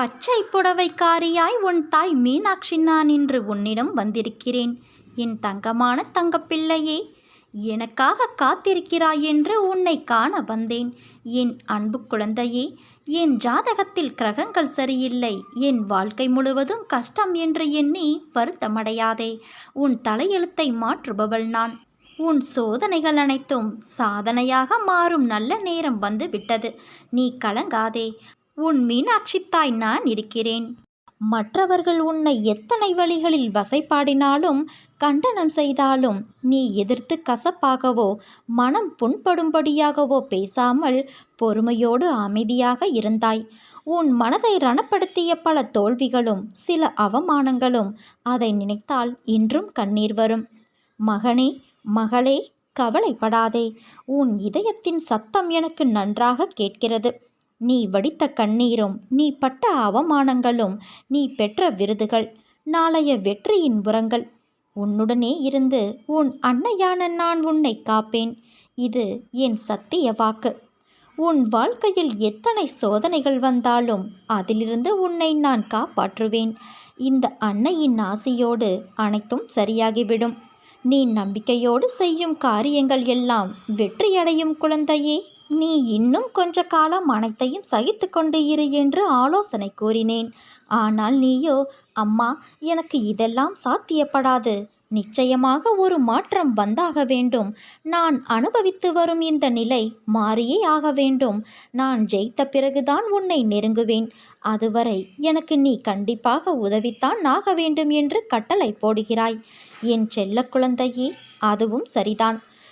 பச்சை புடவைக்காரியாய் உன் தாய் மீனாட்சி நான் இன்று உன்னிடம் வந்திருக்கிறேன். என் தங்கமான தங்கப்பிள்ளையே எனக்காக காத்திருக்கிறாய் என்று உன்னை காண வந்தேன். என் அன்பு குழந்தையே என் ஜாதகத்தில் கிரகங்கள் சரியில்லை. என் வாழ்க்கை முழுவதும் கஷ்டம் என்று எண்ணி வருத்தமடையாதே. உன் தலையெழுத்தை மாற்றுபவள் நான். உன் சோதனைகள் அனைத்தும் சாதனையாக மாறும் நல்ல நேரம் வந்து விட்டது நீ கலங்காதே. உன் மீனாட்சி தாய் நான் இருக்கிறேன். மற்றவர்கள் உன்னை எத்தனை வழிகளில் வசைப்பாடினாலும் கண்டனம் செய்தாலும் நீ எதிர்த்து கசப்பாகவோ மனம் புண்படும்படியாகவோ பேசாமல் பொறுமையோடு அமைதியாக இருந்தாய். உன் மனதை ரணப்படுத்திய பல தோல்விகளும் சில அவமானங்களும் அதை நினைத்தால் இன்றும் கண்ணீர் வரும். மகனே மகளே கவலைப்படாதே. உன் இதயத்தின் சத்தம் எனக்கு நன்றாக கேட்கிறது. நீ வடித்த கண்ணீரும் நீ பட்ட அவமானங்களும் நீ பெற்ற விருதுகள் நாளைய வெற்றியின் உரங்கள். உன்னுடனே இருந்து உன் அன்னையான நான் உன்னை காப்பேன். இது என் சத்திய வாக்கு. உன் வாழ்க்கையில் எத்தனை சோதனைகள் வந்தாலும் அதிலிருந்து உன்னை நான் காப்பாற்றுவேன். இந்த அன்னையின் ஆசையோடு அனைத்தும் சரியாகிவிடும். நீ நம்பிக்கையோடு செய்யும் காரியங்கள் எல்லாம் வெற்றியடையும் குழந்தையே. நீ இன்னும் கொஞ்ச காலம் அனைத்தையும் சகித்து கொண்டு இரு என்று ஆலோசனை கூறினேன். ஆனால் நீயோ அம்மா எனக்கு இதெல்லாம் சாத்தியப்படாது. நிச்சயமாக ஒரு மாற்றம் வந்தாக வேண்டும். நான் அனுபவித்து வரும் இந்த நிலை மாறியே ஆக வேண்டும். நான் ஜெயித்த பிறகுதான் உன்னை நெருங்குவேன். அதுவரை எனக்கு நீ கண்டிப்பாக உதவித்தான் ஆக வேண்டும் என்று கட்டளை போடுகிறாய். என் செல்ல குழந்தையே அதுவும் சரிதான்.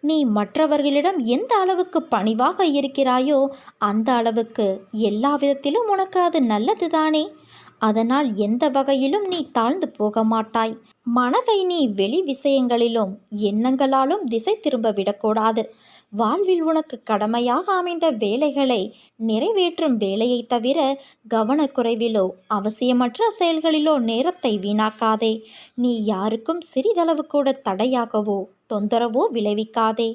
நீ மற்றவர்களிடம் எந்த அளவுக்கு பணிவாக இருக்கிறாயோ அந்த அளவுக்கு எல்லா விதத்திலும் உனக்கு அது நல்லதுதானே? அதனால் எந்த வகையிலும் நீ தாழ்ந்து போக மாட்டாய் மனதை நீ வெளி விஷயங்களிலும் எண்ணங்களாலும் திசை திரும்ப விடக்கூடாது. வாழ்வில் உனக்கு கடமையாக அமைந்த வேலைகளை நிறைவேற்றும் வேலையை தவிர கவனக்குறைவிலோ அவசியமற்ற செயல்களிலோ நேரத்தை வீணாக்காதே. நீ யாருக்கும் சிறிதளவு கூட தடையாகவோ தொந்தரவோ விளைவிக்காதே.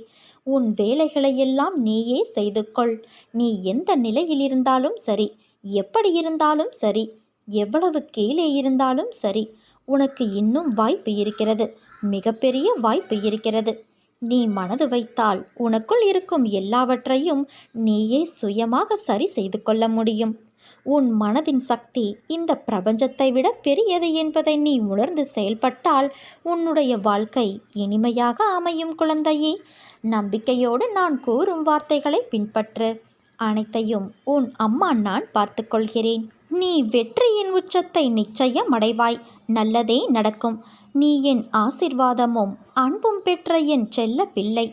உன் வேலைகளையெல்லாம் நீயே செய்து கொள். நீ எந்த நிலையில் இருந்தாலும் சரி எப்படி இருந்தாலும் சரி எவ்வளவு கீழே இருந்தாலும் சரி உனக்கு இன்னும் வாய்ப்பு இருக்கிறது மிகப்பெரிய வாய்ப்பு இருக்கிறது. நீ மனது வைத்தால் உனக்குள் இருக்கும் எல்லாவற்றையும் நீயே சுயமாக சரி செய்து கொள்ள முடியும். உன் மனதின் சக்தி இந்த பிரபஞ்சத்தை விட பெரியது என்பதை நீ உணர்ந்து செயல்பட்டால் உன்னுடைய வாழ்க்கை இனிமையாக அமையும் குழந்தையே. நம்பிக்கையோடு நான் கூறும் வார்த்தைகளை பின்பற்று. அனைத்தையும் உன் அம்மா நான் பார்த்துக்கொள்கிறேன் நீ வெற்றியின் உச்சத்தை நிச்சயம் அடைவாய் நல்லதே நடக்கும். நீ என் ஆசிர்வாதமும் அன்பும் பெற்ற என் செல்ல பிள்ளை.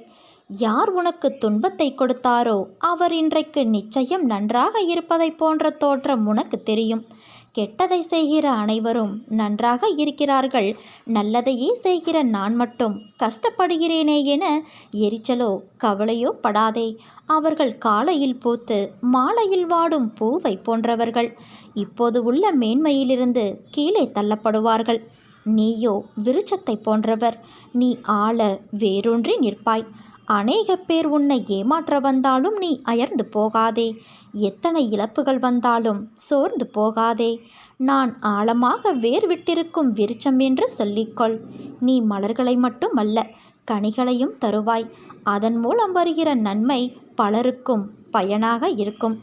யார் உனக்கு துன்பத்தை கொடுத்தாரோ அவர் இன்றைக்கு நிச்சயம் நன்றாக இருப்பதை போன்ற தோற்றம் உனக்கு தெரியும். கெட்டதை செய்கிற அனைவரும் நன்றாக இருக்கிறார்கள். நல்லதையே செய்கிற நான் மட்டும் கஷ்டப்படுகிறேனே என எரிச்சலோ கவலையோ படாதே. அவர்கள் காலையில் பூத்து மாலையில் வாடும் பூவை போன்றவர்கள். இப்போது உள்ள மேன்மையிலிருந்து கீழே தள்ளப்படுவார்கள். நீயோ விருச்சத்தை போன்றவர். நீ ஆள வேரூன்றி நிற்பாய். அநேக பேர் உன்னை ஏமாற்ற வந்தாலும் நீ அயர்ந்து போகாதே. எத்தனை இழப்புகள் வந்தாலும் சோர்ந்து போகாதே. நான் ஆழமாக வேர் விட்டிருக்கும் விருச்சம் என்று சொல்லிக்கொள். நீ மலர்களை மட்டும் அல்ல கனிகளையும் தருவாய். அதன் மூலம் வருகிற நன்மை பலருக்கும் பயனாக இருக்கும்.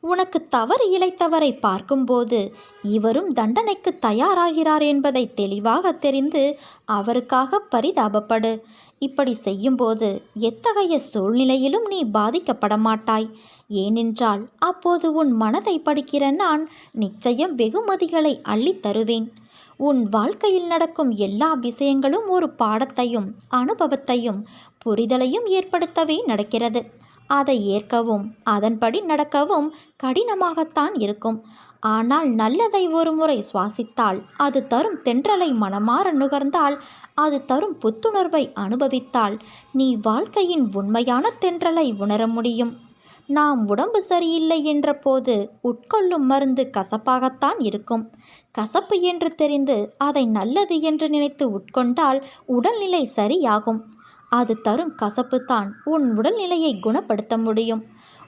உனக்கு தவறு இழைத்தவரை பார்க்கும்போது இவரும் தண்டனைக்கு தயாராகிறார் என்பதை தெளிவாக தெரிந்து அவருக்காக பரிதாபப்படு. இப்படி செய்யும்போது எத்தகைய சூழ்நிலையிலும் நீ பாதிக்கப்பட மாட்டாய் ஏனென்றால் அப்போது உன் மனதை படிக்கிற நான் நிச்சயம் வெகுமதிகளை அள்ளித் தருவேன். உன் வாழ்க்கையில் நடக்கும் எல்லா விஷயங்களும் ஒரு பாடத்தையும் அனுபவத்தையும் புரிதலையும் ஏற்படுத்தவே நடக்கிறது. அதை ஏற்கவும் அதன்படி நடக்கவும் கடினமாகத்தான் இருக்கும். ஆனால் நல்லதை ஒரு முறை சுவாசித்தால் அது தரும் தென்றலை மனமாற நுகர்ந்தால் அது தரும் புத்துணர்வை அனுபவித்தால் நீ வாழ்க்கையின் உண்மையான தென்றலை உணர முடியும். நாம் உடம்பு சரியில்லை என்ற போது உட்கொள்ளும் மருந்து கசப்பாகத்தான் இருக்கும். கசப்பு என்று தெரிந்து அதை நல்லது என்று நினைத்து உட்கொண்டால் உடல்நிலை சரியாகும். அது தரும் கசப்பு தான் உன் உடல்நிலையை குணப்படுத்த முடியும்.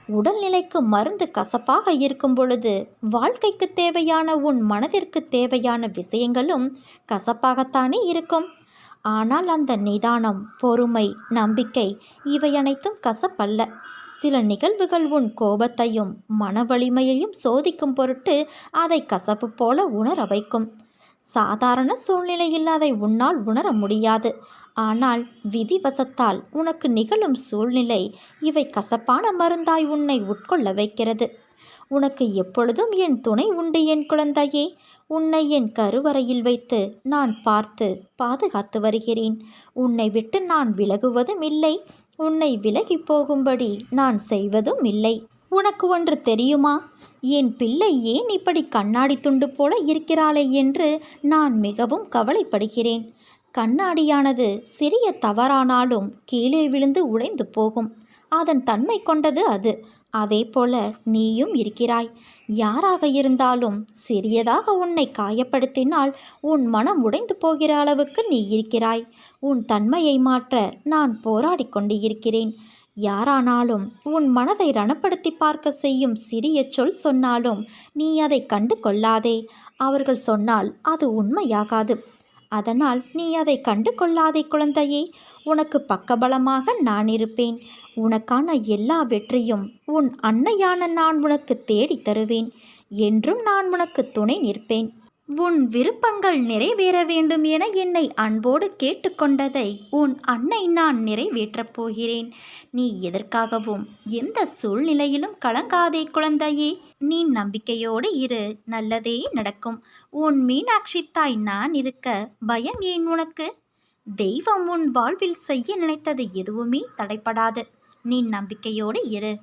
உடல்நிலைக்கு மருந்து கசப்பாக இருக்கும் பொழுது வாழ்க்கைக்கு தேவையான உன் மனதிற்கு தேவையான விஷயங்களும் கசப்பாகத்தானே இருக்கும். ஆனால் அந்த நிதானம் பொறுமை நம்பிக்கை இவை அனைத்தும் கசப்பல்ல. சில நிகழ்வுகள் உன் கோபத்தையும் மன வலிமையையும் சோதிக்கும் பொருட்டு அதை கசப்பு போல உணர வைக்கும். சாதாரண சூழ்நிலை இல்லாதை உன்னால் உணர முடியாது. ஆனால் விதிவசத்தால் உனக்கு நிகழும் சூழ்நிலை இவை கசப்பான மருந்தாய் உன்னை உட்கொள்ள வைக்கிறது. உனக்கு எப்பொழுதும் என் துணை உண்டு என் குழந்தையே. உன்னை என் கருவறையில் வைத்து நான் பார்த்து பாதுகாத்து வருகிறேன். உன்னை விட்டு நான் விலகுவதும் இல்லை. உன்னை விலகி போகும்படி நான் செய்வதும் இல்லை. உனக்கு ஒன்று தெரியுமா? என் பிள்ளை ஏன் இப்படி கண்ணாடி துண்டு போல இருக்கிறாளே என்று நான் மிகவும் கவலைப்படுகிறேன். கண்ணாடியானது சிறிய தவறானாலும் கீழே விழுந்து உடைந்து போகும். அதன் தன்மை கொண்டது அது. அதே போல நீயும் இருக்கிறாய். யாராக இருந்தாலும் சிறியதாக உன்னை காயப்படுத்தினால் உன் மனம் உடைந்து போகிற அளவுக்கு நீ இருக்கிறாய். உன் தன்மையை மாற்ற நான் போராடி கொண்டு இருக்கிறேன் யாரானாலும் உன் மனதை ரணப்படுத்தி பார்க்க செய்யும் சிறிய சொல் சொன்னாலும் நீ அதை கண்டு கொள்ளாதே. அவர்கள் சொன்னால் அது உண்மையாகாது. அதனால் நீ அதை கண்டு கொள்ளாதே குழந்தையே. உனக்கு பக்கபலமாக நான் இருப்பேன். உனக்கான எல்லா வெற்றியும் உன் அன்னையான நான் உனக்கு தேடித் தருவேன். என்றும் நான் உனக்கு துணை நிற்பேன். உன் விருப்பங்கள் நிறைவேற வேண்டும் என என்னை அன்போடு கேட்டுக்கொண்டதை உன் அன்னை நான் நிறைவேற்றப் போகிறேன். நீ எதற்காகவும் எந்த சூழ்நிலையிலும் கலங்காதே குழந்தையே. நீ நம்பிக்கையோடு இரு நல்லதே நடக்கும். உன் மீனாட்சி தாய் நான் இருக்க பயம் ஏன் உனக்கு? தெய்வம் உன் வாழ்வில் செய்ய நினைத்தது எதுவுமே தடைப்படாது நீ நம்பிக்கையோடு இரு.